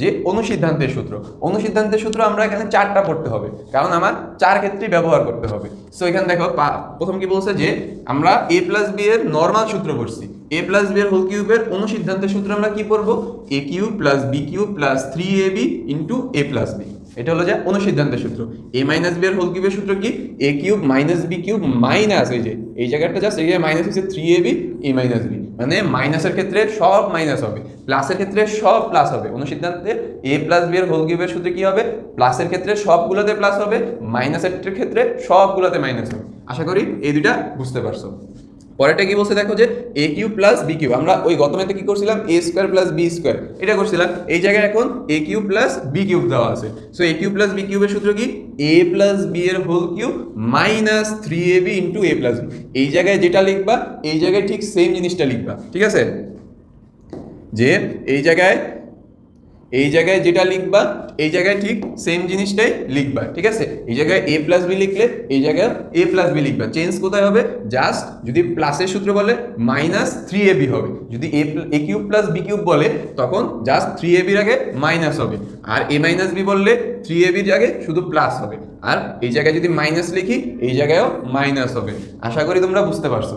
যে অনুসিদ্ধান্তের সূত্র। অনুসিদ্ধান্তের সূত্র আমরা এখানে চারটা পড়তে হবে। কারণ আমার চার ক্ষেত্রে ব্যবহার করতে হবে। সো এখানে দেখো প্রথম কি বলছে যে আমরা এ প্লাস বি এর নর্মাল সূত্র পড়ছি। এ প্লাস বি এর হোল কিউবের অনুসিদ্ধান্তের সূত্র আমরা কি পড়ব? A cube plus B cube plus three A B into A plus B এটা হলো যে অনুসিদ্ধান্তের সূত্র। এ মাইনাস বি এর হোল কিউবের সূত্র কি? A cube minus B cube minus এই যে, এই জায়গাটা জাস্ট এই জায়গায় মাইনাস হচ্ছে three A B A minus B মানে মাইনাসের ক্ষেত্রে সব মাইনাস হবে। প্লাসের ক্ষেত্রে সব প্লাস হবে। অনুসিদ্ধান্তে এ প্লাস বি এর হোল কিউবের সূত্রে কি হবে? প্লাসের ক্ষেত্রে সবগুলোতে প্লাস হবে। মাইনাসের ক্ষেত্রে সবগুলোতে মাইনাস হবে। আশা করি এই দুইটা বুঝতে পারছ। পরেরটা কি বলছে দেখো যে A cube plus B cube আমরা ওই গত ম্যাথে কি করছিলাম? A square plus B square এটা করছিলাম। এই জায়গায় এখন A cube plus B cube দেওয়া আছে। So A cube plus B কিউবের সূত্র কি? এ প্লাস বি এর whole cube minus three A B into A plus B এই জায়গায় যেটা লিখবা, এই জায়গায় ঠিক সেম জিনিসটা লিখবা, ঠিক আছে? যে এই জায়গায় এই জায়গায় যেটা লিখবা, এই জায়গায় ঠিক সেম জিনিসটাই লিখবা, ঠিক আছে? এই জায়গায় এ প্লাস বি লিখলে, এই জায়গায় এ প্লাস বি লিখবা। চেঞ্জ কোথায় হবে? জাস্ট যদি প্লাসের সূত্র বলে মাইনাস থ্রি এ বি হবে। যদি A A cube plus B cube বলে, তখন জাস্ট থ্রি এ বির আগে মাইনাস হবে। আর এ মাইনাস বি বললে থ্রি এ বির আগে শুধু প্লাস হবে। আর এই জায়গায় যদি মাইনাস লিখি, এই জায়গায়ও মাইনাস হবে। আশা করি তোমরা বুঝতে পারছ।